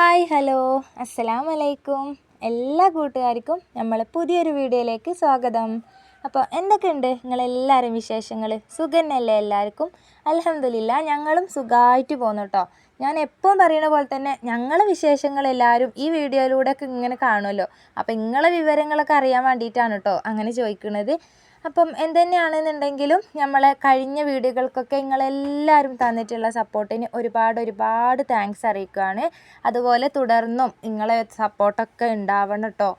Hi hello. അസ്സലാം വലൈക്കും എല്ലാ കൂട്ടുകാർക്കും നമ്മൾ പുതിയൊരു വീഡിയോയിലേക്ക് സ്വാഗതം. അപ്പോൾ എന്തൊക്കെയുണ്ട് നിങ്ങളെല്ലാവരും വിശേഷങ്ങൾ? സുഖന്നല്ലേ എല്ലാവർക്കും? അലഹമില്ല ഞങ്ങളും സുഖമായിട്ട് പോകുന്നു കേട്ടോ ഞാൻ എപ്പോഴും പറയുന്ന പോലെ തന്നെ ഞങ്ങളെ വിശേഷങ്ങൾ എല്ലാവരും ഈ വീഡിയോയിലൂടെ ഒക്കെ ഇങ്ങനെ കാണുമല്ലോ. അപ്പോൾ നിങ്ങളെ വിവരങ്ങളൊക്കെ അറിയാൻ വേണ്ടിയിട്ടാണ് കേട്ടോ അങ്ങനെ ചോദിക്കുന്നത്. അപ്പം എന്തുതന്നെയാണെന്നുണ്ടെങ്കിലും നമ്മളെ കഴിഞ്ഞ വീഡിയോകൾക്കൊക്കെ നിങ്ങളെല്ലാവരും തന്നിട്ടുള്ള സപ്പോർട്ടിന് ഒരുപാട് ഒരുപാട് താങ്ക്സ് അറിയിക്കുകയാണ്. അതുപോലെ തുടർന്നും നിങ്ങളെ സപ്പോർട്ടൊക്കെ ഉണ്ടാവണം കേട്ടോ.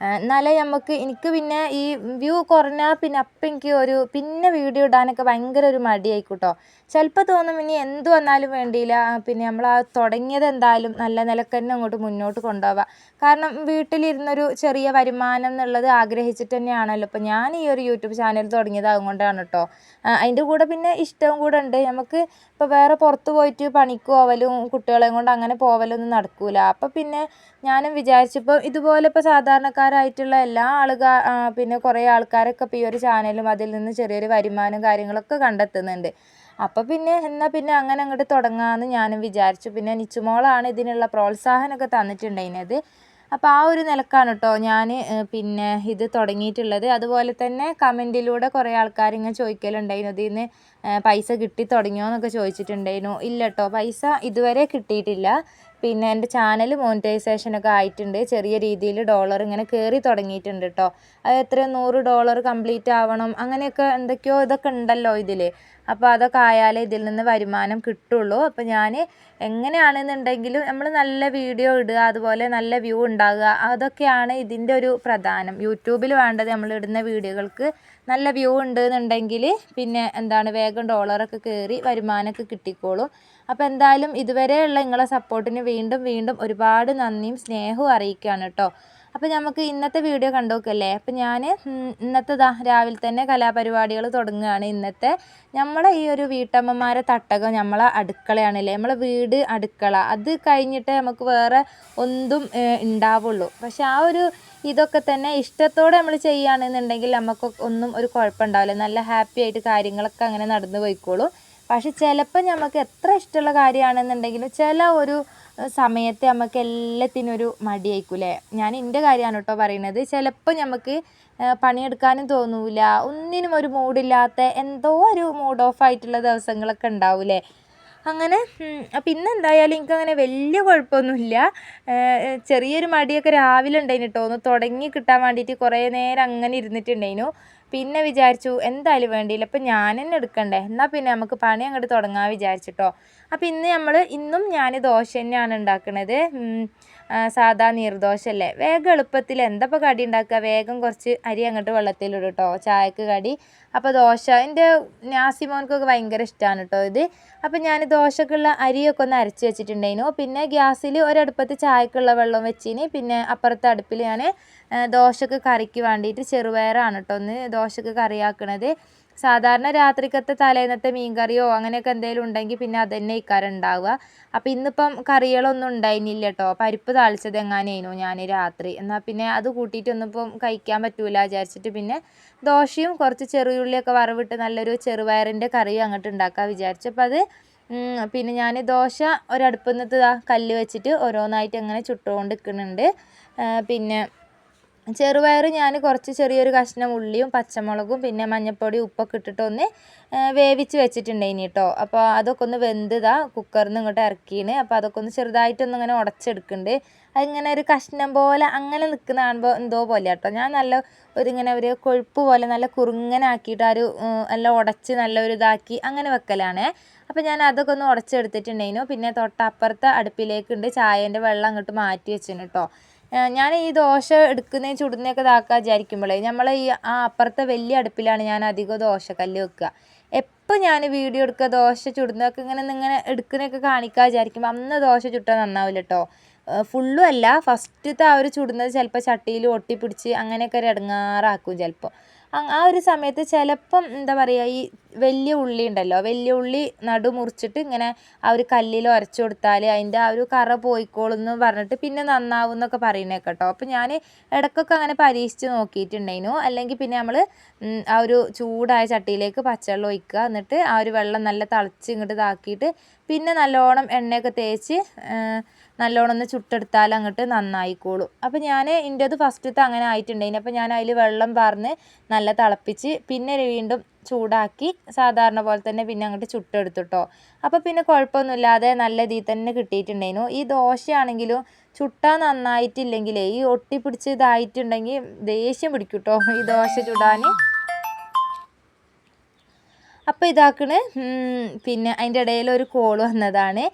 എന്നാലേ നമുക്ക് എനിക്ക് പിന്നെ ഈ വ്യൂ കുറഞ്ഞാൽ പിന്നെ അപ്പം എനിക്ക് ഒരു പിന്നെ വീഡിയോ ഇടാനൊക്കെ ഭയങ്കര ഒരു മടിയായിക്കോട്ടോ. ചിലപ്പോൾ തോന്നും ഇനി എന്ത് വന്നാലും വേണ്ടിയില്ല. പിന്നെ നമ്മൾ ആ തുടങ്ങിയത് എന്തായാലും നല്ല നിലയ്ക്ക് തന്നെ അങ്ങോട്ട് മുന്നോട്ട് കൊണ്ടുപോവാം. കാരണം വീട്ടിലിരുന്നൊരു ചെറിയ വരുമാനം എന്നുള്ളത് ആഗ്രഹിച്ചിട്ട് തന്നെയാണല്ലോ. ഇപ്പോൾ ഞാൻ ഈ ഒരു യൂട്യൂബ് ചാനൽ തുടങ്ങിയത് അതുകൊണ്ടാണ് കേട്ടോ അതിന്റെ കൂടെ പിന്നെ ഇഷ്ടവും കൂടെ ഉണ്ട്. നമുക്ക് ഇപ്പോൾ വേറെ പുറത്ത് പോയിട്ട് പണിക്ക് പോവലും കുട്ടികളെയും കൊണ്ട് അങ്ങനെ പോവലൊന്നും നടക്കില്ല അപ്പോൾ പിന്നെ ഞാനും വിചാരിച്ചപ്പോൾ ഇതുപോലെ ഇപ്പോൾ സാധാരണക്കാരായിട്ടുള്ള എല്ലാ ആളുകാർ പിന്നെ കുറേ ആൾക്കാരൊക്കെ ഇപ്പോൾ ഈ ഒരു ചാനലും അതിൽ നിന്ന് ചെറിയൊരു വരുമാനം കാര്യങ്ങളൊക്കെ കണ്ടെത്തുന്നുണ്ട്. അപ്പോൾ പിന്നെ എന്നാൽ പിന്നെ അങ്ങനെ അങ്ങോട്ട് തുടങ്ങാമെന്ന് ഞാനും വിചാരിച്ചു. പിന്നെ നിച്ചുമോളാണ് ഇതിനുള്ള പ്രോത്സാഹനമൊക്കെ തന്നിട്ടുണ്ടായിരുന്നത്. അപ്പോൾ ആ ഒരു നിലക്കാണ് കേട്ടോ ഞാൻ പിന്നെ ഇത് തുടങ്ങിയിട്ടുള്ളത്. അതുപോലെ തന്നെ കമന്റിലൂടെ കുറേ ആൾക്കാർ ഇങ്ങനെ ചോദിക്കലുണ്ടായിരുന്നു. ഇതിൽ നിന്ന് പൈസ കിട്ടി തുടങ്ങിയോ എന്നൊക്കെ ചോദിച്ചിട്ടുണ്ടായിരുന്നു. ഇല്ല കേട്ടോ പൈസ ഇതുവരെ കിട്ടിയിട്ടില്ല. പിന്നെ എന്റെ ചാനൽ മോണിറ്റൈസേഷനൊക്കെ ആയിട്ടുണ്ട്. ചെറിയ രീതിയിൽ ഡോളർ ഇങ്ങനെ കയറി തുടങ്ങിയിട്ടുണ്ട് കേട്ടോ അത് എത്രയോ നൂറ് ഡോളർ കംപ്ലീറ്റ് ആവണം. അങ്ങനെയൊക്കെ എന്തൊക്കെയോ ഇതൊക്കെ ഉണ്ടല്ലോ ഇതിൽ അപ്പോൾ അതൊക്കെ ആയാലേ ഇതിൽ നിന്ന് വരുമാനം കിട്ടുള്ളൂ. അപ്പോൾ ഞാൻ എങ്ങനെയാണെന്നുണ്ടെങ്കിലും നമ്മൾ നല്ല വീഡിയോ ഇടുക അതുപോലെ നല്ല വ്യൂ ഉണ്ടാകുക അതൊക്കെയാണ് ഇതിന്റെ ഒരു പ്രധാനം. യൂട്യൂബിൽ വേണ്ടത് നമ്മൾ ഇടുന്ന വീഡിയോകൾക്ക് നല്ല വ്യൂ ഉണ്ട് എന്നുണ്ടെങ്കിൽ പിന്നെ എന്താണ് വേഗം ഡോളറൊക്കെ കയറി വരുമാനമൊക്കെ കിട്ടിക്കോളും. അപ്പോൾ എന്തായാലും ഇതുവരെയുള്ള നിങ്ങളെ സപ്പോർട്ടിന് വീണ്ടും വീണ്ടും ഒരുപാട് നന്ദിയും സ്നേഹവും അറിയിക്കുകയാണ് കേട്ടോ. അപ്പോൾ നമുക്ക് ഇന്നത്തെ വീഡിയോ കണ്ടു നോക്കല്ലേ? അപ്പോൾ ഞാൻ ഇന്നത്തെ ദാ രാവിലെ തന്നെ കലാപരിപാടികൾ തുടങ്ങുകയാണ് ഇന്നത്തെ. നമ്മളെ ഈ ഒരു വീട്ടമ്മമാരെ തട്ടകം നമ്മളെ അടുക്കളയാണല്ലേ? നമ്മളെ വീട് അടുക്കള. അത് കഴിഞ്ഞിട്ട് നമുക്ക് വേറെ ഒന്നും ഉണ്ടാവുള്ളൂ. പക്ഷെ ആ ഒരു ഇതൊക്കെ തന്നെ ഇഷ്ടത്തോടെ നമ്മൾ ചെയ്യുകയാണെന്നുണ്ടെങ്കിൽ നമുക്ക് ഒന്നും ഒരു കുഴപ്പമുണ്ടാവില്ല. നല്ല ഹാപ്പി ആയിട്ട് കാര്യങ്ങളൊക്കെ അങ്ങനെ നടന്നു പോയിക്കോളും. പക്ഷെ ചിലപ്പോൾ നമുക്ക് എത്ര ഇഷ്ടമുള്ള കാര്യമാണെന്നുണ്ടെങ്കിലും ചില ഒരു സമയത്ത് നമുക്ക് എല്ലാത്തിനും ഒരു മടിയായിക്കൂലേ ഞാൻ എന്റെ കാര്യമാണ് കേട്ടോ പറയുന്നത്. ചിലപ്പോൾ നമുക്ക് പണിയെടുക്കാനും തോന്നൂല. ഒന്നിനും ഒരു മൂഡില്ലാത്ത എന്തോ ഒരു മൂഡ് ഓഫ് ആയിട്ടുള്ള ദിവസങ്ങളൊക്കെ ഉണ്ടാവൂലേ അങ്ങനെ അപ്പം ഇന്ന് എന്തായാലും എനിക്കങ്ങനെ വലിയ കുഴപ്പമൊന്നുമില്ല. ചെറിയൊരു മടിയൊക്കെ രാവിലെ ഉണ്ടായിരുന്നു കേട്ടോ. ഒന്ന് തുടങ്ങി കിട്ടാൻ വേണ്ടിയിട്ട് കുറേ നേരം അങ്ങനെ ഇരുന്നിട്ടുണ്ടായിരുന്നു പിന്നെ വിചാരിച്ചു എന്തായാലും വേണ്ടിയില്ല. അപ്പം ഞാൻ തന്നെ എടുക്കണ്ടേ? എന്നാൽ പിന്നെ നമുക്ക് പണി അങ്ങോട്ട് തുടങ്ങാൻ വിചാരിച്ചിട്ടോ. അപ്പം ഇന്ന് നമ്മൾ ഇന്നും ഞാൻ ദോശ തന്നെയാണ് ഉണ്ടാക്കുന്നത് സാധാ നീർദോശ അല്ലേ വേഗം എളുപ്പത്തിൽ എന്തപ്പോൾ കടി ഉണ്ടാക്കുക? വേഗം കുറച്ച് അരി അങ്ങോട്ട് വെള്ളത്തിലിടും കേട്ടോ ചായക്ക് കടി. അപ്പോൾ ദോശ. എന്റെ നാസിമോൻക്കൊക്കെ ഭയങ്കര ഇഷ്ടമാണ് കേട്ടോ ഇത്. അപ്പോൾ ഞാൻ ദോശക്കുള്ള അരിയൊക്കെ ഒന്ന് അരച്ച് വെച്ചിട്ടുണ്ടായിരുന്നു. പിന്നെ ഗ്യാസിൽ ഒരടുപ്പത്ത് ചായക്കുള്ള വെള്ളം വെച്ചിന്. പിന്നെ അപ്പുറത്തെ അടുപ്പിൽ ഞാൻ ദോശക്ക് കറിക്ക് വേണ്ടിയിട്ട് ചെറുപയറാണ് കേട്ടോ ഒന്ന് ദോശക്ക് കറിയാക്കണത്. സാധാരണ രാത്രിക്കത്തെ തലേന്നത്തെ മീൻ കറിയോ അങ്ങനെയൊക്കെ എന്തെങ്കിലും ഉണ്ടെങ്കിൽ പിന്നെ അത് തന്നെ ഇക്കാരം അപ്പോൾ ഇന്നിപ്പം കറികളൊന്നും ഉണ്ടായിരുന്നില്ല കേട്ടോ പരിപ്പ് താളിച്ചത് എങ്ങാനേനു ഞാൻ രാത്രി. എന്നാൽ പിന്നെ അത് കൂട്ടിയിട്ടൊന്നിപ്പം കഴിക്കാൻ പറ്റൂല വിചാരിച്ചിട്ട് പിന്നെ ദോശയും കുറച്ച് ചെറിയുള്ളിയൊക്കെ വറവിട്ട് നല്ലൊരു ചെറുപയറിന്റെ കറിയും അങ്ങോട്ട് ഉണ്ടാക്കാൻ വിചാരിച്ചു. അപ്പോൾ അത് പിന്നെ ഞാൻ ദോശ ഒരടുപ്പിൽ കല്ല് വെച്ചിട്ട് ഓരോന്നായിട്ട് അങ്ങനെ ചുട്ടുകൊണ്ട് നിൽക്കുന്നുണ്ട് പിന്നെ ചെറുപയർ ഞാൻ കുറച്ച് ചെറിയൊരു കഷ്ണം ഉള്ളിയും പച്ചമുളകും പിന്നെ മഞ്ഞൾപ്പൊടി ഉപ്പൊക്കെ ഇട്ടിട്ടൊന്ന് വേവിച്ച് വെച്ചിട്ടുണ്ടായിനി കേട്ടോ അപ്പോൾ അതൊക്കെ ഒന്ന് വെന്തതാ കുക്കറിൽ നിന്ന് ഇങ്ങോട്ട് ഇറക്കിയാണ് അപ്പോൾ അതൊക്കെ ഒന്ന് ചെറുതായിട്ടൊന്ന് ഇങ്ങനെ ഉടച്ചെടുക്കുന്നുണ്ട് അതിങ്ങനെ ഒരു കഷ്ണം പോലെ അങ്ങനെ നിൽക്കുന്ന കാണുമ്പോൾ എന്തോ പോലെ കേട്ടോ ഞാൻ നല്ല ഒരു ഇങ്ങനെ ഒരു കൊഴുപ്പ് പോലെ നല്ല കുറുങ്ങനാക്കിയിട്ട് ആ ഒരു നല്ല ഉടച്ച് നല്ല ഒരു ഇതാക്കി അങ്ങനെ വെക്കലാണ്. അപ്പോൾ ഞാൻ അതൊക്കെ ഒന്ന് ഉടച്ചെടുത്തിട്ടുണ്ടായിരുന്നു പിന്നെ തൊട്ടപ്പുറത്തെ അടുപ്പിലേക്കുണ്ട് ചായേന്റെ വെള്ളം അങ്ങോട്ട് മാറ്റി വെച്ചിന് കേട്ടോ ഞാൻ ഈ ദോശ എടുക്കുന്നതും ചുടുന്നതൊക്കെ ഇതാക്കാൻ വിചാരിക്കുമ്പോഴേ നമ്മൾ ഈ ആ അപ്പുറത്തെ വലിയ അടുപ്പിലാണ് ഞാൻ അധികം ദോശക്കല്ല് വെക്കുക എപ്പോൾ ഞാൻ വീഡിയോ എടുക്കുക ദോശ ചുടുന്നതൊക്കെ ഇങ്ങനെ ഇങ്ങനെ എടുക്കുന്നതൊക്കെ കാണിക്കാൻ വിചാരിക്കുമ്പോൾ അന്ന് ദോശ ചുട്ടാൽ നന്നാവില്ല കേട്ടോ ഫുള്ളും അല്ല ഫസ്റ്റത്തെ ആ ഒരു ചുടുന്നത് ചിലപ്പോൾ ചട്ടിയിൽ ഒട്ടിപ്പിടിച്ച് അങ്ങനെയൊക്കെ ഒരു ഇടങ്ങാറാക്കും ചിലപ്പോൾ ആ ഒരു സമയത്ത് ചിലപ്പം എന്താ പറയുക ഈ വലിയ ഉള്ളി ഉണ്ടല്ലോ വലിയ ഉള്ളി നടു മുറിച്ചിട്ട് ഇങ്ങനെ ആ ഒരു കല്ലിൽ ഉരച്ചു കൊടുത്താൽ അതിന്റെ ആ ഒരു കറ പോയിക്കോളും എന്ന് പറഞ്ഞിട്ട് പിന്നെ നന്നാവും എന്നൊക്കെ പറയുന്നത് കേട്ടോ അപ്പോൾ ഞാൻ ഇടയ്ക്കൊക്കെ അങ്ങനെ പരീക്ഷിച്ച് നോക്കിയിട്ടുണ്ടായിരുന്നു അല്ലെങ്കിൽ പിന്നെ നമ്മൾ ആ ഒരു ചൂടായ ചട്ടിയിലേക്ക് പച്ചവെള്ളം ഒഴിക്കുക. എന്നിട്ട് ആ ഒരു വെള്ളം നല്ല തിളച്ച് ഇങ്ങോട്ട് ഇതാക്കിയിട്ട് പിന്നെ നല്ലോണം എണ്ണയൊക്കെ തേച്ച് നല്ലോണം ഒന്ന് ചുട്ടെടുത്താൽ അങ്ങോട്ട് നന്നായിക്കോളും. അപ്പോൾ ഞാൻ എന്റേത് ഫസ്റ്റത്തെ അങ്ങനെ ആയിട്ടുണ്ടായിന്. അപ്പോൾ ഞാൻ അതിൽ വെള്ളം പാർന്ന് നല്ല തിളപ്പിച്ച് പിന്നെ വീണ്ടും ചൂടാക്കി സാധാരണ പോലെ തന്നെ പിന്നെ അങ്ങോട്ട് ചുട്ടെടുത്തുട്ടോ അപ്പോൾ പിന്നെ കുഴപ്പമൊന്നുമില്ലാതെ നല്ല ഇതിൽ തന്നെ കിട്ടിയിട്ടുണ്ടായിരുന്നു ഈ ദോശയാണെങ്കിലും ചുട്ടാൻ നന്നായിട്ടില്ലെങ്കിലേ ഈ ഒട്ടിപ്പിടിച്ച് ഇതായിട്ടുണ്ടെങ്കിൽ ദേഷ്യം പിടിക്കും കേട്ടോ ഈ ദോശ ചുടാൻ അപ്പോൾ ഇതാക്കണ്. പിന്നെ അതിന്റെ ഇടയിൽ ഒരു കോൾ വന്നതാണ്.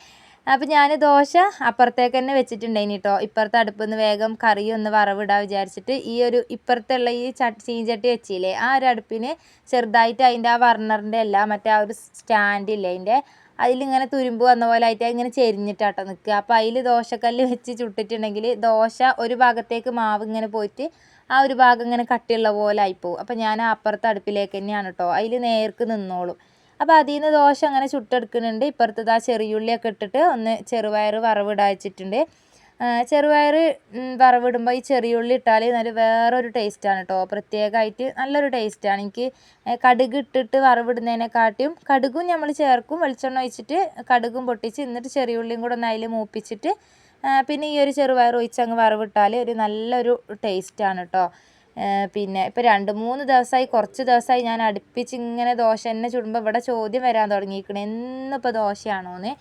അപ്പോൾ ഞാൻ ദോശ അപ്പുറത്തേക്ക് തന്നെ വെച്ചിട്ടുണ്ടായിന് കേട്ടോ ഇപ്പുറത്തെ അടുപ്പിൽ നിന്ന് വേഗം കറി ഒന്ന് വറവിടാൻ വിചാരിച്ചിട്ട് ഈ ഒരു ഇപ്പുറത്തുള്ള ഈ ചട്ടി ചീഞ്ചട്ടി വെച്ചില്ലേ ആ ഒരു അടുപ്പിന് ചെറുതായിട്ട് അതിന്റെ ആ വർണറിന്റെ അല്ല മറ്റേ ആ ഒരു സ്റ്റാൻഡില്ലേ അതിന്റെ അതിലിങ്ങനെ തുരുമ്പ് വന്ന പോലെ ആയിട്ട് ഇങ്ങനെ ചെരിഞ്ഞിട്ടാട്ടോ നിൽക്കുക അപ്പോൾ അതിൽ ദോശക്കല്ല് വെച്ച് ചുട്ടിട്ടുണ്ടെങ്കിൽ ദോശ ഒരു ഭാഗത്തേക്ക് മാവ് ഇങ്ങനെ പോയിട്ട് ആ ഒരു ഭാഗം ഇങ്ങനെ കട്ടിയുള്ള പോലെ ആയിപ്പോവും അപ്പോൾ ഞാൻ അപ്പുറത്തെ അടുപ്പിലേക്ക് തന്നെയാണ് കേട്ടോ അതിൽ നേർക്ക് നിന്നോളും. അപ്പോൾ അതിൽ നിന്ന് ദോശ അങ്ങനെ ചുട്ടെടുക്കുന്നുണ്ട്. ഇപ്പുറത്തത് ആ ചെറിയുള്ളിയൊക്കെ ഇട്ടിട്ട് ഒന്ന് ചെറുപയർ വറവിടാച്ചിട്ടുണ്ട്. ചെറുപയർ വറവിടുമ്പോൾ ഈ ചെറിയുള്ളി ഇട്ടാൽ നല്ല വേറൊരു ടേസ്റ്റാണ് കേട്ടോ പ്രത്യേകമായിട്ട് നല്ലൊരു ടേസ്റ്റാണ് എനിക്ക് കടുക് ഇട്ടിട്ട് വറവിടുന്നതിനെക്കാട്ടിയും കടുകും നമ്മൾ ചേർക്കും. വെളിച്ചെണ്ണ ഒഴിച്ചിട്ട് കടുകും പൊട്ടിച്ച് എന്നിട്ട് ചെറിയുള്ളിയും കൂടെ ഒന്ന് അതിൽ മൂപ്പിച്ചിട്ട് പിന്നെ ഈ ഒരു ചെറുപയർ ഒഴിച്ച് അങ്ങ് വറവിട്ടാൽ ഒരു നല്ലൊരു ടേസ്റ്റാണ് കേട്ടോ പിന്നെ ഇപ്പോൾ രണ്ട് മൂന്ന് ദിവസമായി കുറച്ച് ദിവസമായി ഞാൻ അടുപ്പിച്ച് ഇങ്ങനെ ദോശ തന്നെ ചുടുമ്പോൾ ഇവിടെ ചോദ്യം വരാൻ തുടങ്ങിയിരിക്കണേ. എന്നിപ്പോൾ ദോശയാണോന്ന്?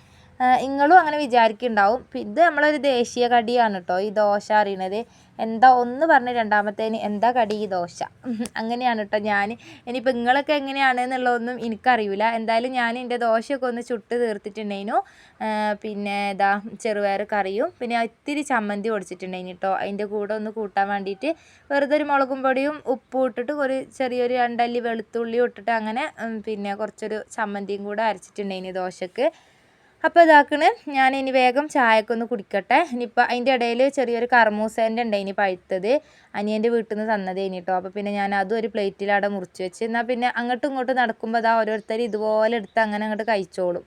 നിങ്ങളും അങ്ങനെ വിചാരിക്കുന്നുണ്ടാവും. ഇത് നമ്മളൊരു ദേശീയ കടിയാണ് കേട്ടോ ഈ ദോശ അറിയണത്. എന്താ ഒന്ന് പറഞ്ഞ് രണ്ടാമത്തേന് എന്താ കടി? ദോശ. അങ്ങനെയാണ് കേട്ടോ ഞാൻ ഇനിയിപ്പോൾ നിങ്ങളൊക്കെ എങ്ങനെയാണ് എന്നുള്ളതൊന്നും എനിക്കറിയില്ല എന്തായാലും ഞാൻ എന്റെ ദോശയൊക്കെ ഒന്ന് ചുട്ട് തീർത്തിട്ടുണ്ടായിരുന്നു പിന്നെ ഇതാ ചെറുപയർ കറിയും. പിന്നെ ഇത്തിരി ചമ്മന്തി പൊടിച്ചിട്ടുണ്ടായിന് കേട്ടോ അതിന്റെ കൂടെ ഒന്ന് കൂട്ടാൻ വേണ്ടിയിട്ട് വെറുതെ ഒരു മുളകും പൊടിയും ഉപ്പും ഇട്ടിട്ട് ഒരു ചെറിയൊരു രണ്ടല്ലി വെളുത്തുള്ളിയും ഇട്ടിട്ട് അങ്ങനെ പിന്നെ കുറച്ചൊരു ചമ്മന്തിയും കൂടെ അരച്ചിട്ടുണ്ടായിരുന്നു ദോശക്ക്. അപ്പോൾ ഇതാക്കണ്. ഞാൻ ഇനി വേഗം ചായക്കൊന്ന് കുടിക്കട്ടെ. ഇനിയിപ്പോൾ അതിന്റെ ഇടയിൽ ചെറിയൊരു കർമൂസേന്റെ ഉണ്ട് ഇനി പഴുത്തത്. അനിയന്റെ വീട്ടിൽ നിന്ന് തന്നത് കേട്ടോ അപ്പോൾ പിന്നെ ഞാൻ അതും ഒരു പ്ലേറ്റിൽ അവിടെ മുറിച്ച് വെച്ച്. എന്നാൽ പിന്നെ അങ്ങോട്ടും ഇങ്ങോട്ടും നടക്കുമ്പോൾ അതാ ഓരോരുത്തർ ഇതുപോലെ എടുത്ത് അങ്ങനെ അങ്ങോട്ട് കഴിച്ചോളും.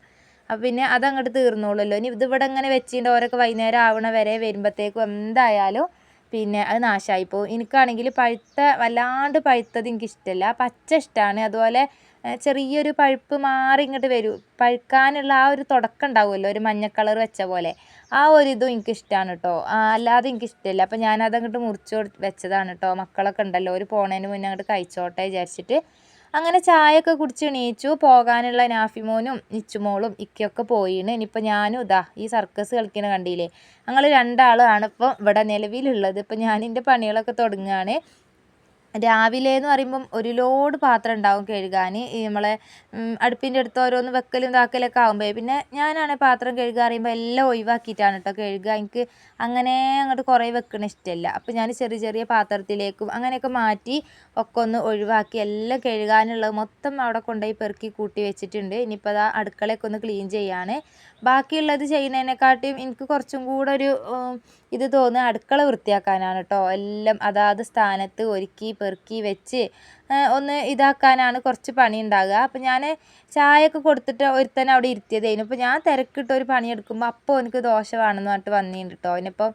അപ്പോൾ പിന്നെ അതങ്ങോട്ട് തീർന്നോളുമല്ലോ ഇനി ഇതിവിടെ ഇങ്ങനെ വെച്ചിട്ട് ഓരൊക്കെ വൈകുന്നേരം ആവണ വരെ വരുമ്പോഴത്തേക്കും എന്തായാലും പിന്നെ അത് നാശമായി പോകും. എനിക്കാണെങ്കിൽ പഴുത്ത വല്ലാണ്ട് പഴുത്തത് എനിക്കിഷ്ടമല്ല പച്ച ഇഷ്ടമാണ് അതുപോലെ ചെറിയൊരു പഴുപ്പ് മാറി ഇങ്ങോട്ട് വരും. പഴുക്കാനുള്ള ആ ഒരു തുടക്കം ഉണ്ടാവുമല്ലോ ഒരു മഞ്ഞ കളർ വെച്ച പോലെ. ആ ഒരു ഇതും എനിക്കിഷ്ടമാണ് കേട്ടോ അല്ലാതെ എനിക്കിഷ്ടമില്ല അപ്പോൾ ഞാനത് അങ്ങോട്ട് മുറിച്ച് വെച്ചതാണ് കേട്ടോ മക്കളൊക്കെ ഉണ്ടല്ലോ ഒരു പോണേന് മുന്നേ അങ്ങോട്ട് കഴിച്ചോട്ടെ വിചാരിച്ചിട്ട്. അങ്ങനെ ചായയൊക്കെ കുടിച്ച് എണീച്ചു. പോകാനുള്ള നാഫിമോനും നിച്ചുമോളും ഇക്കയൊക്കെ പോയിന് ഇനിയിപ്പോൾ ഞാനും ഇതാ ഈ സർക്കസ് കളിക്കുന്ന കണ്ടില്ലേ? ഞങ്ങൾ രണ്ടാളാണ് ഇപ്പം ഇവിടെ നിലവിലുള്ളത്. ഇപ്പം ഞാൻ പണികളൊക്കെ തുടങ്ങുകയാണ് രാവിലെ എന്ന് പറയുമ്പം ഒരു ലോഡ് പാത്രം ഉണ്ടാവും കഴുകാൻ ഈ നമ്മളെ അടുപ്പിന്റെ അടുത്ത് ഓരോന്ന് വെക്കലും ഇതാക്കലൊക്കെ ആകുമ്പോൾ പിന്നെ ഞാനാണ് പാത്രം കഴുകുക പറയുമ്പോൾ എല്ലാം ഒഴിവാക്കിയിട്ടാണ് കേട്ടോ കഴുകുക എനിക്ക് അങ്ങനെ അങ്ങോട്ട് കുറേ വെക്കണ ഇഷ്ടമല്ല അപ്പോൾ ഞാൻ ചെറിയ ചെറിയ പാത്രത്തിലേക്കും അങ്ങനെയൊക്കെ മാറ്റി ഒക്കെ ഒന്ന് ഒഴിവാക്കി എല്ലാം കഴുകാനുള്ളത് മൊത്തം അവിടെ കൊണ്ടുപോയി പെറുക്കി കൂട്ടി വെച്ചിട്ടുണ്ട്. ഇനിയിപ്പോൾ അതാ അടുക്കളയൊക്കെ ഒന്ന് ക്ലീൻ ചെയ്യാണ്. ബാക്കിയുള്ളത് ചെയ്യുന്നതിനെക്കാട്ടിയും എനിക്ക് കുറച്ചും കൂടെ ഒരു ഇത് തോന്നുക അടുക്കള വൃത്തിയാക്കാനാണ് കേട്ടോ എല്ലാം അതാത് സ്ഥാനത്ത് ഒരുക്കി പെറുക്കി വെച്ച് ഒന്ന് ഇതാക്കാനാണ് കുറച്ച് പണി ഉണ്ടാകുക അപ്പോൾ ഞാൻ ചായയൊക്കെ കൊടുത്തിട്ട് ഒരുത്തൻ അവിടെ ഇരുത്തിയതായിരുന്നു അപ്പോൾ ഞാൻ തിരക്കിട്ട് ഒരു പണിയെടുക്കുമ്പോൾ അപ്പോൾ എനിക്ക് ദോശ വേണമെന്ന് പറഞ്ഞിട്ട് വന്നിട്ടുണ്ട് കേട്ടോ അതിനിപ്പം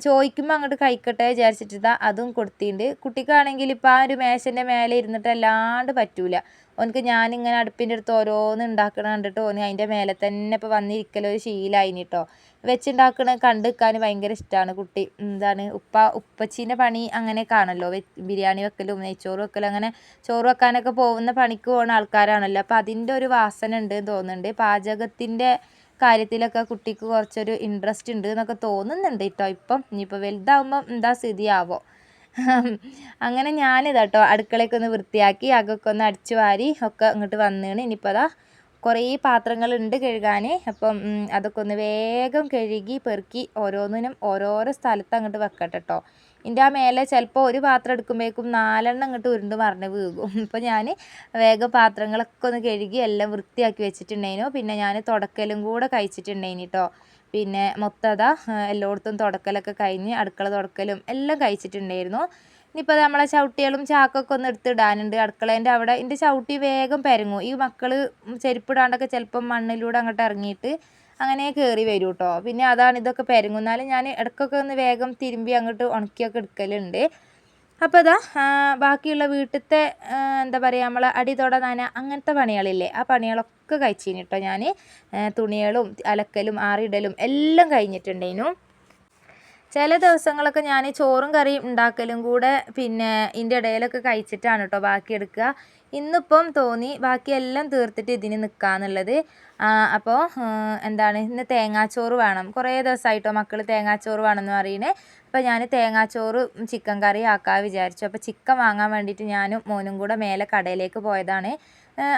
ചോദിക്കുമ്പോൾ അങ്ങോട്ട് കഴിക്കട്ടെ വിചാരിച്ചിട്ട് അതും കൊടുത്തിട്ടുണ്ട് കുട്ടിക്കാണെങ്കിൽ ഇപ്പോൾ ആ ഒരു മേശന്റെ മേലെ ഇരുന്നിട്ട് അല്ലാണ്ട് പറ്റൂല. ഓനക്ക് ഞാനിങ്ങനെ അടുപ്പിന്റെ അടുത്ത് ഓരോന്ന് ഉണ്ടാക്കണ കണ്ടിട്ട് ഓന് അതിന്റെ മേലെ തന്നെ ഇപ്പോൾ വന്നിരിക്കലൊരു ശീലമായിന് കേട്ടോ വെച്ചുണ്ടാക്കണ കണ്ട് നിൽക്കാൻ ഭയങ്കര ഇഷ്ടമാണ് കുട്ടി. എന്താണ്? ഉപ്പ ഉപ്പച്ചീന്റെ പണി അങ്ങനെ കാണല്ലോ. ബിരിയാണി വെക്കലും നെയ്ച്ചോറ് വെക്കലും അങ്ങനെ ചോറ് വെക്കാനൊക്കെ പോകുന്ന പണിക്ക് പോകുന്ന ആൾക്കാരാണല്ലോ. അപ്പോൾ അതിന്റെ ഒരു വാസന ഉണ്ട് തോന്നുന്നുണ്ട്. പാചകത്തിന്റെ കാര്യത്തിലൊക്കെ കുട്ടിക്ക് കുറച്ചൊരു ഇൻട്രസ്റ്റ് ഉണ്ട് എന്നൊക്കെ തോന്നുന്നുണ്ട് കേട്ടോ ഇപ്പം. ഇനിയിപ്പോൾ വലുതാവുമ്പം എന്താ സ്ഥിതിയാവോ? അങ്ങനെ ഞാനിതാ കേട്ടോ അടുക്കളയൊക്കെ ഒന്ന് വൃത്തിയാക്കി അകൊക്കെ ഒന്ന് അടിച്ചു വാരി ഒക്കെ ഇങ്ങോട്ട് വന്നതാണ് ഇനിയിപ്പോൾ അതാ കുറേ പാത്രങ്ങളുണ്ട് കഴുകാൻ അപ്പം അതൊക്കെ ഒന്ന് വേഗം കഴുകി പെറുക്കി ഓരോന്നിനും ഓരോരോ സ്ഥലത്ത് അങ്ങോട്ട് വെക്കട്ടെ കേട്ടോ എന്റെ ആ മേലെ ചിലപ്പോൾ ഒരു പാത്രം എടുക്കുമ്പോഴേക്കും നാലെണ്ണം അങ്ങോട്ട് ഉരുണ്ട് മറിഞ്ഞ് വീകും. അപ്പോൾ ഞാൻ വേഗം പാത്രങ്ങളൊക്കെ ഒന്ന് കഴുകി എല്ലാം വൃത്തിയാക്കി വെച്ചിട്ടുണ്ടായിരുന്നു പിന്നെ ഞാൻ തുടക്കലും കൂടെ കഴിച്ചിട്ടുണ്ടായിന് കേട്ടോ പിന്നെ മൊത്തം അതാ എല്ലായിടത്തും തുടക്കലൊക്കെ കഴിഞ്ഞ് അടുക്കള തുടക്കലും എല്ലാം കഴിച്ചിട്ടുണ്ടായിരുന്നു. ഇനിയിപ്പോൾ നമ്മളെ ചവിട്ടികളും ചാക്കൊക്കെ ഒന്ന് എടുത്തിടാനുണ്ട്. അടുക്കളേന്റെ അവിടെ എന്റെ ചവിട്ടി വേഗം പരങ്ങും. ഈ മക്കൾ ചെരുപ്പിടാണ്ടൊക്കെ ചിലപ്പം മണ്ണിലൂടെ അങ്ങോട്ട് ഇറങ്ങിയിട്ട് അങ്ങനെ കയറി വരും കേട്ടോ. പിന്നെ അതാണ് ഇതൊക്കെ പെരങ്ങും. എന്നാലും ഞാൻ ഇടയ്ക്കൊക്കെ ഒന്ന് വേഗം തിരുമ്പി അങ്ങോട്ട് ഉണക്കിയൊക്കെ എടുക്കലുണ്ട്. അപ്പോൾ ഇതാ ബാക്കിയുള്ള വീട്ടിലത്തെ എന്താ പറയുക നമ്മൾ അടി തൊട നന അങ്ങനത്തെ പണികളില്ലേ ആ പണികളൊക്കെ കഴിച്ചിന് ഞാൻ തുണികളും അലക്കലും ആറിടലും എല്ലാം കഴിഞ്ഞിട്ടുണ്ടേനു. ചില ദിവസങ്ങളൊക്കെ ഞാൻ ചോറും കറിയും ഉണ്ടാക്കലും കൂടെ പിന്നെ ഇതിന്റെ ഇടയിലൊക്കെ കഴിച്ചിട്ടാണ് കേട്ടോ ബാക്കി എടുക്കുക. ഇന്നിപ്പം തോന്നി ബാക്കിയെല്ലാം തീർത്തിട്ട് ഇതിന് നിൽക്കാന്നുള്ളത് അപ്പോൾ എന്താണ് ഇന്ന് തേങ്ങാച്ചോറ് വേണം. കുറേ ദിവസമായിട്ടോ മക്കൾ തേങ്ങാച്ചോറ് വേണമെന്ന് പറയുന്നത് അപ്പോൾ ഞാൻ തേങ്ങാച്ചോറ് ചിക്കൻ കറി ആക്കാൻ വിചാരിച്ചു. അപ്പോൾ ചിക്കൻ വാങ്ങാൻ വേണ്ടിയിട്ട് ഞാനും മോനും കൂടെ മേലെ കടയിലേക്ക് പോയതാണ്.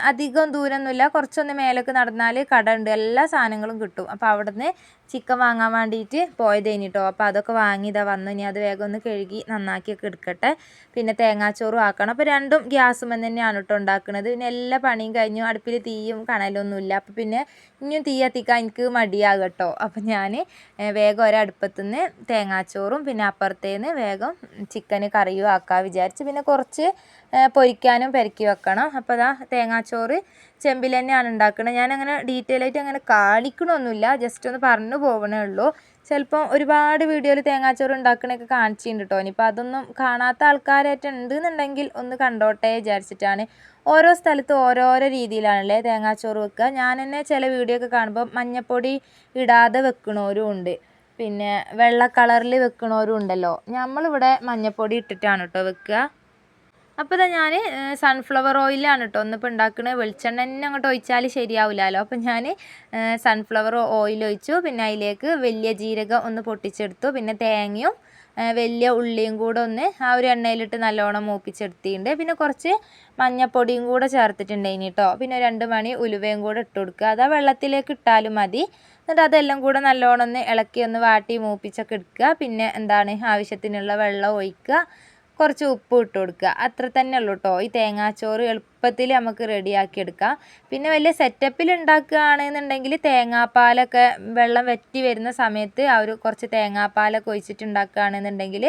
അധികം ദൂരമൊന്നുമില്ല കുറച്ചൊന്ന് മേലേക്ക് നടന്നാൽ കട ഉണ്ട് എല്ലാ സാധനങ്ങളും കിട്ടും. അപ്പോൾ അവിടുന്ന് ചിക്കൻ വാങ്ങാൻ വേണ്ടിയിട്ട് പോയതേനി അപ്പോൾ അതൊക്കെ വാങ്ങിയതാ വന്നു. ഇനി അത് വേഗം ഒന്ന് കഴുകി നന്നാക്കിയൊക്കെ എടുക്കട്ടെ. പിന്നെ തേങ്ങാച്ചോറും ആക്കണം. അപ്പോൾ രണ്ടും ഗ്യാസുമ്മ തന്നെയാണ് കേട്ടോ ഉണ്ടാക്കുന്നത് പിന്നെ എല്ലാ പണിയും കഴിഞ്ഞു. അടുപ്പിൽ തീയും കണലൊന്നുമില്ല. അപ്പോൾ പിന്നെ ഇനിയും തീ കത്തിക്കാൻ എനിക്ക് മടിയാകും കേട്ടോ അപ്പോൾ ഞാൻ വേഗം ഒരടുപ്പത്തുനിന്ന് തേങ്ങാച്ചോറും പിന്നെ അപ്പുറത്തേന്ന് വേഗം ചിക്കന് കറിയും ആക്കാൻ വിചാരിച്ച്. പിന്നെ കുറച്ച് പൊരിക്കാനും പെരക്കി വെക്കണം. അപ്പോൾ അതാ തേങ്ങാച്ചോറ് ചെമ്പിൽ തന്നെയാണ് ഉണ്ടാക്കുന്നത് ഞാനങ്ങനെ ഡീറ്റെയിൽ ആയിട്ട് അങ്ങനെ കാണിക്കണമൊന്നുമില്ല ജസ്റ്റ് ഒന്ന് പറഞ്ഞു പോകണേ ഉള്ളൂ. ചിലപ്പോൾ ഒരുപാട് വീഡിയോയിൽ തേങ്ങാച്ചോറ് ഉണ്ടാക്കണൊക്കെ കാണിച്ചിട്ടുണ്ട് കേട്ടോ ഇനിയിപ്പോൾ അതൊന്നും കാണാത്ത ആൾക്കാരായിട്ട് ഉണ്ടെന്നുണ്ടെങ്കിൽ ഒന്ന് കണ്ടോട്ടെ വിചാരിച്ചിട്ടാണ്. ഓരോ സ്ഥലത്തും ഓരോരോ രീതിയിലാണല്ലേ തേങ്ങാച്ചോറ് വെക്കുക. ഞാൻ തന്നെ ചില വീഡിയോ ഒക്കെ കാണുമ്പോൾ മഞ്ഞപ്പൊടി ഇടാതെ വെക്കണവരും ഉണ്ട്. പിന്നെ വെള്ള കളറിൽ വെക്കണവരും ഉണ്ടല്ലോ. നമ്മളിവിടെ മഞ്ഞപ്പൊടി ഇട്ടിട്ടാണ് കേട്ടോ വെക്കുക. അപ്പോൾ ഇതാ ഞാൻ സൺഫ്ലവർ ഓയിലാണ് കേട്ടോ ഒന്നിപ്പോൾ ഉണ്ടാക്കുന്നത് വെളിച്ചെണ്ണ തന്നെ അങ്ങോട്ട് ഒഴിച്ചാൽ ശരിയാവില്ലല്ലോ അപ്പോൾ ഞാൻ സൺഫ്ലവർ ഓയിൽ ഒഴിച്ചു. പിന്നെ അതിലേക്ക് വലിയ ജീരകം ഒന്ന് പൊട്ടിച്ചെടുത്തു. പിന്നെ തേങ്ങയും വലിയ ഉള്ളിയും കൂടെ ഒന്ന് ആ ഒരു എണ്ണയിലിട്ട് നല്ലോണം മൂപ്പിച്ചെടുത്തിട്ടുണ്ട്. പിന്നെ കുറച്ച് മഞ്ഞപ്പൊടിയും കൂടെ ചേർത്തിട്ടുണ്ടായിന് കേട്ടോ പിന്നെ രണ്ട് മണി ഉലുവയും കൂടെ ഇട്ട് കൊടുക്കുക. അതാ വെള്ളത്തിലേക്ക് ഇട്ടാലും മതി. എന്നിട്ട് അതെല്ലാം കൂടെ നല്ലോണം ഒന്ന് ഇളക്കി ഒന്ന് വാട്ടി മൂപ്പിച്ചൊക്കെ എടുക്കുക. പിന്നെ എന്താണ് ആവശ്യത്തിനുള്ള വെള്ളം ഒഴിക്കുക. കുറച്ച് ഉപ്പ് ഇട്ട് കൊടുക്കുക. അത്ര തന്നെ ഉള്ളൂ കേട്ടോ ഈ തേങ്ങാച്ചോറ് എളുപ്പത്തിൽ നമുക്ക് റെഡിയാക്കി എടുക്കാം. പിന്നെ വലിയ സെറ്റപ്പിൽ ഉണ്ടാക്കുകയാണെന്നുണ്ടെങ്കിൽ തേങ്ങാപ്പാലൊക്കെ വെള്ളം വറ്റി വരുന്ന സമയത്ത് ആ ഒരു കുറച്ച് തേങ്ങാപ്പാലൊക്കെ ഒഴിച്ചിട്ട് ഉണ്ടാക്കുകയാണെന്നുണ്ടെങ്കിൽ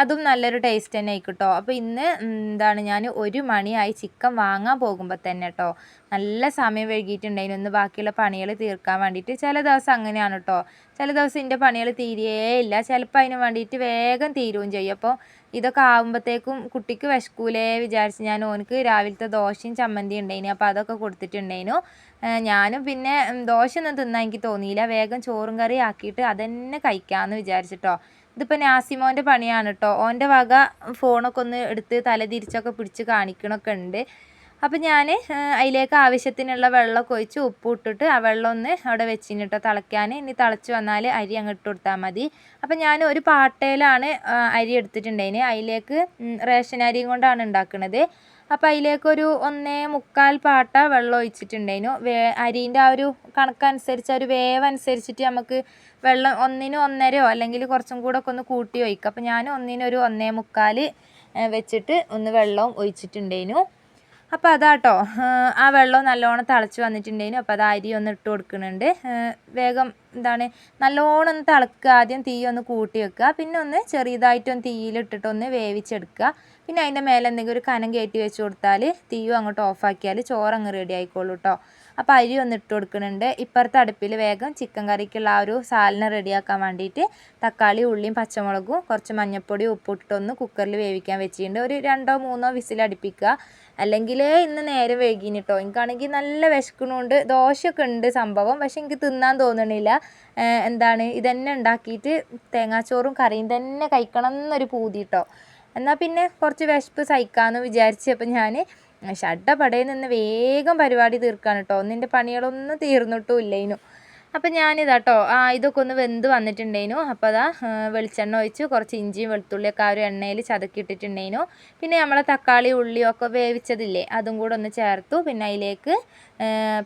അതും നല്ലൊരു ടേസ്റ്റ് തന്നെ കേട്ടോ അപ്പോൾ ഇന്ന് എന്താണ് ഞാൻ ഒരു മണിയായി ചിക്കൻ വാങ്ങാൻ പോകുമ്പോൾ തന്നെ കേട്ടോ നല്ല സമയം വൈകിയിട്ടുണ്ടായിരുന്നു ഒന്ന് ബാക്കിയുള്ള പണികൾ തീർക്കാൻ വേണ്ടിയിട്ട് ചില ദിവസം അങ്ങനെയാണ് കേട്ടോ ചില ദിവസം എന്റെ പണികൾ തീരുകയില്ല ചിലപ്പോൾ അതിന് വേണ്ടിയിട്ട് വേഗം തീരുകയും ചെയ്യും. അപ്പോൾ ഇതൊക്കെ ആകുമ്പോഴത്തേക്കും കുട്ടിക്ക് വിശക്കൂലേ വിചാരിച്ച് ഞാൻ ഓനക്ക് രാവിലത്തെ ദോശയും ചമ്മന്തി ഉണ്ടായിന്. അപ്പോൾ അതൊക്കെ കൊടുത്തിട്ടുണ്ടായിരുന്നു ഞാനും പിന്നെ ദോശ ഒന്നും തിന്നാൻ എനിക്ക് തോന്നിയില്ല. വേഗം ചോറും കറി ആക്കിയിട്ട് അതന്നെ കഴിക്കാമെന്ന് വിചാരിച്ചിട്ടോ ഇതിപ്പോൾ നാസിമോന്റെ പണിയാണ് കേട്ടോ ഓന്റെ വക ഫോണൊക്കെ ഒന്ന് എടുത്ത് തല തിരിച്ചൊക്കെ പിടിച്ച് കാണിക്കണമൊക്കെ ഉണ്ട്. അപ്പോൾ ഞാൻ അതിലേക്ക് ആവശ്യത്തിനുള്ള വെള്ളമൊക്കെ ഒഴിച്ച് ഉപ്പ് ഇട്ടിട്ട് ആ വെള്ളം ഒന്ന് അവിടെ വെച്ചിന് കേട്ടോ തിളയ്ക്കാൻ ഇനി തിളച്ച് വന്നാൽ അരി അങ്ങ് ഇട്ട് കൊടുത്താൽ മതി. അപ്പോൾ ഞാൻ ഒരു പാട്ടയിലാണ് അരി എടുത്തിട്ടുണ്ടായിന്. അതിലേക്ക് റേഷൻ അരിയും കൊണ്ടാണ് ഉണ്ടാക്കുന്നത് അപ്പോൾ അതിലേക്കൊരു ഒന്നേ മുക്കാൽ പാട്ട വെള്ളം ഒഴിച്ചിട്ടുണ്ടായിരുന്നു. വേ അരീന്റെ ആ ഒരു കണക്കനുസരിച്ച് ഒരു വേവ് അനുസരിച്ചിട്ട് നമുക്ക് വെള്ളം ഒന്നിന് ഒന്നരയോ അല്ലെങ്കിൽ കുറച്ചും കൂടെ ഒക്കെ ഒന്ന് കൂട്ടി ഒഴിക്കുക അപ്പോൾ ഞാൻ ഒന്നിനൊരു ഒന്നേ മുക്കാൽ വെച്ചിട്ട് ഒന്ന് വെള്ളവും ഒഴിച്ചിട്ടുണ്ടായിരുന്നു. അപ്പോൾ അതാട്ടോ ആ വെള്ളം നല്ലോണം തിളച്ച് വന്നിട്ടുണ്ടായിരുന്നു. അപ്പോൾ അത് അരി ഒന്ന് ഇട്ട് കൊടുക്കുന്നുണ്ട്. വേഗം എന്താണ് നല്ലോണം ഒന്ന് തിളക്കുക. ആദ്യം തീ ഒന്ന് കൂട്ടി വെക്കുക. പിന്നെ ഒന്ന് ചെറിയതായിട്ടൊന്ന് തീയിലിട്ടിട്ടൊന്ന് വേവിച്ചെടുക്കുക. പിന്നെ അതിന്റെ മേലെ എന്തെങ്കിലും ഒരു കനം കയറ്റി വെച്ച് കൊടുത്താൽ തീയും അങ്ങോട്ട് ഓഫാക്കിയാൽ ചോറ് അങ്ങ് റെഡി ആയിക്കോളൂ കേട്ടോ അപ്പോൾ അരി ഒന്ന് ഇട്ട് കൊടുക്കുന്നുണ്ട്. ഇപ്പുറത്തെ അടുപ്പിൽ വേഗം ചിക്കൻ കറിക്കുള്ള ആ ഒരു സാലിന് റെഡിയാക്കാൻ വേണ്ടിയിട്ട് തക്കാളി ഉള്ളിയും പച്ചമുളകും കുറച്ച് മഞ്ഞൾപ്പൊടി ഉപ്പിട്ടൊന്ന് കുക്കറിൽ വേവിക്കാൻ വെച്ചിട്ടുണ്ട്. ഒരു രണ്ടോ മൂന്നോ വിസിൽ അടുപ്പിക്കുക. അല്ലെങ്കിൽ ഇന്ന് നേരെ വൈകിന് കേട്ടോ എനിക്കാണെങ്കിൽ നല്ല വിശക്കണുണ്ട്. ദോശയൊക്കെ ഉണ്ട് സംഭവം. പക്ഷെ എനിക്ക് തിന്നാൻ തോന്നണില്ല. എന്താണ്? ഇതന്നെ ഉണ്ടാക്കിയിട്ട് തേങ്ങാച്ചോറും കറിയും തന്നെ കഴിക്കണം എന്നൊരു പൂതി കേട്ടോ എന്നാൽ പിന്നെ കുറച്ച് വിശപ്പ് സഹിക്കാമെന്ന് വിചാരിച്ച് അപ്പം ഞാൻ ഷഡ്ഡപടയിൽ നിന്ന് വേഗം പരിപാടി തീർക്കാണ് കേട്ടോ ഒന്നിന്റെ പണികളൊന്നും തീർന്നിട്ടും ഇല്ലേനു അപ്പം ഞാനിതാട്ടോ ആ ഇതൊക്കെ ഒന്ന് വെന്ത് വന്നിട്ടുണ്ടേനു. അപ്പോൾ അതാ വെളിച്ചെണ്ണ ഒഴിച്ച് കുറച്ച് ഇഞ്ചിയും വെളുത്തുള്ളിയൊക്കെ ആ ഒരു എണ്ണയിൽ ചതക്കിയിട്ടിട്ടുണ്ടേനു. പിന്നെ നമ്മളെ തക്കാളി ഉള്ളിയും ഉള്ളിയൊക്കെ വേവിച്ചതില്ലേ അതും കൂടെ ഒന്ന് ചേർത്തു. പിന്നെ അതിലേക്ക്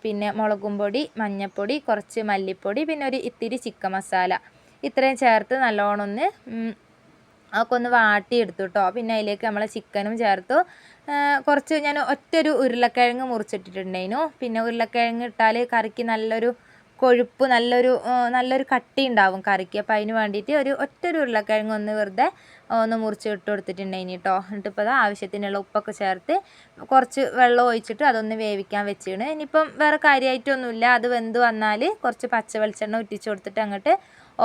പിന്നെ മുളകും പൊടി മഞ്ഞൾപ്പൊടി കുറച്ച് മല്ലിപ്പൊടി പിന്നെ ഒരു ഇത്തിരി ചിക്കൻ മസാല. ഇത്രയും ചേർത്ത് നല്ലോണം ഒന്ന് അതൊക്കെ ഒന്ന് വാട്ടിയെടുത്തു കേട്ടോ പിന്നെ അതിലേക്ക് നമ്മൾ ചിക്കനും ചേർത്തു. കുറച്ച് ഞാൻ ഒറ്റൊരു ഉരുളക്കിഴങ്ങ് മുറിച്ചിട്ടിട്ടുണ്ടായിരുന്നു. പിന്നെ ഉരുളക്കിഴങ്ങ് ഇട്ടാൽ കറിക്ക് നല്ലൊരു കൊഴുപ്പ് നല്ലൊരു നല്ലൊരു കട്ടി ഉണ്ടാവും കറിക്ക്. അപ്പോൾ അതിന് വേണ്ടിയിട്ട് ഒരു ഒറ്റൊരു ഉരുളക്കിഴങ്ങ് ഒന്ന് വെറുതെ ഒന്ന് മുറിച്ച് ഇട്ട് കൊടുത്തിട്ടുണ്ടായിന് കേട്ടോ. എന്നിട്ട് ഇപ്പോൾ അത് ആവശ്യത്തിനുള്ള ഉപ്പൊക്കെ ചേർത്ത് കുറച്ച് വെള്ളം ഒഴിച്ചിട്ട് അതൊന്ന് വേവിക്കാൻ വെച്ചിരുന്നു. ഇനിയിപ്പം വേറെ കാര്യമായിട്ടൊന്നുമില്ല. അത് വെന്ത് വന്നാൽ കുറച്ച് പച്ച വെളിച്ചെണ്ണ ഉറ്റിച്ച് കൊടുത്തിട്ട് അങ്ങോട്ട്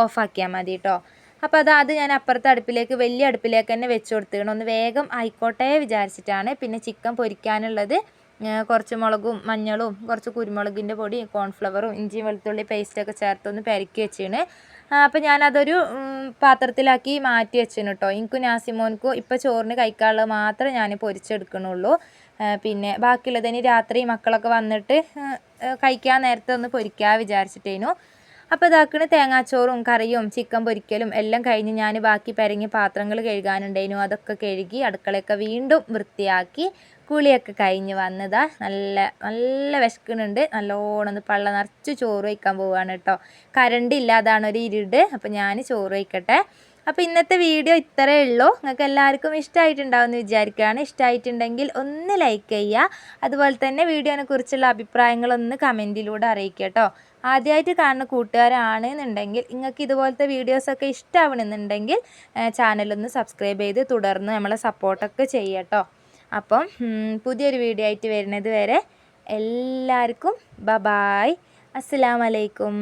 ഓഫാക്കിയാൽ മതി കേട്ടോ. അപ്പോൾ അത് അത് ഞാൻ അപ്പുറത്തെ അടുപ്പിലേക്ക് വലിയ അടുപ്പിലേക്ക് തന്നെ വെച്ച് കൊടുത്തിക്കണം ഒന്ന് വേഗം ആയിക്കോട്ടെ വിചാരിച്ചിട്ടാണ്. പിന്നെ ചിക്കൻ പൊരിക്കാനുള്ളത് കുറച്ച് മുളകും മഞ്ഞളും കുറച്ച് കുരുമുളകിന്റെ പൊടി കോൺഫ്ലവറും ഇഞ്ചി വെളുത്തുള്ളി പേസ്റ്റൊക്കെ ചേർത്തൊന്ന് പെരക്കി വെച്ചാണ് അപ്പോൾ ഞാനതൊരു പാത്രത്തിലാക്കി മാറ്റി വെച്ചിന് കേട്ടോ എനിക്കും നാസിമോൻക്കും ഇപ്പോൾ ചോറിന് കഴിക്കാനുള്ളത് മാത്രമേ ഞാൻ പൊരിച്ചെടുക്കണുള്ളൂ. പിന്നെ ബാക്കിയുള്ളതിന് രാത്രി മക്കളൊക്കെ വന്നിട്ട് കഴിക്കാൻ നേരത്തെ ഒന്ന് പൊരിക്കാൻ വിചാരിച്ചിട്ടേനു. അപ്പോൾ ഇതാക്കണ തേങ്ങാച്ചോറും കറിയും ചിക്കൻ പൊരിക്കലും എല്ലാം കഴിഞ്ഞ് ഞാൻ ബാക്കി പെരങ്ങി പാത്രങ്ങൾ കഴുകാനുണ്ടായിരുന്നു. അതൊക്കെ കഴുകി അടുക്കളയൊക്കെ വീണ്ടും വൃത്തിയാക്കി കുളിയൊക്കെ കഴിഞ്ഞ് വന്നതാ. നല്ല നല്ല വിശക്കുന്നുണ്ട്. നല്ലോണം ഒന്ന് പള്ള നിറച്ച് ചോറ് വയ്ക്കാൻ പോവുകയാണ് കേട്ടോ. കരണ്ട് ഇല്ലാതാണ് ഒരു ഇരുട്. അപ്പോൾ ഞാൻ ചോറ് വയ്ക്കട്ടെ. അപ്പോൾ ഇന്നത്തെ വീഡിയോ ഇത്രയേ ഉള്ളൂ. നിങ്ങൾക്ക് എല്ലാവർക്കും ഇഷ്ടമായിട്ടുണ്ടാവും എന്ന് വിചാരിക്കുകയാണ്. ഇഷ്ടമായിട്ടുണ്ടെങ്കിൽ ഒന്ന് ലൈക്ക് ചെയ്യുക. അതുപോലെ തന്നെ വീഡിയോനെ കുറിച്ചുള്ള അഭിപ്രായങ്ങളൊന്ന് കമന്റിലൂടെ അറിയിക്കുക കേട്ടോ. ആദ്യമായിട്ട് കാണുന്ന കൂട്ടുകാരാണ് എന്നുണ്ടെങ്കിൽ നിങ്ങൾക്ക് ഇതുപോലത്തെ വീഡിയോസൊക്കെ ഇഷ്ടമാവണമെന്നുണ്ടെങ്കിൽ ചാനലൊന്ന് സബ്സ്ക്രൈബ് ചെയ്ത് തുടർന്ന് നമ്മളെ സപ്പോർട്ടൊക്കെ ചെയ്യട്ടോ അപ്പം പുതിയൊരു വീഡിയോ ആയിട്ട് വരുന്നത് വരെ എല്ലാവർക്കും ബബായ് ബായ് അസ്സാം വലൈക്കും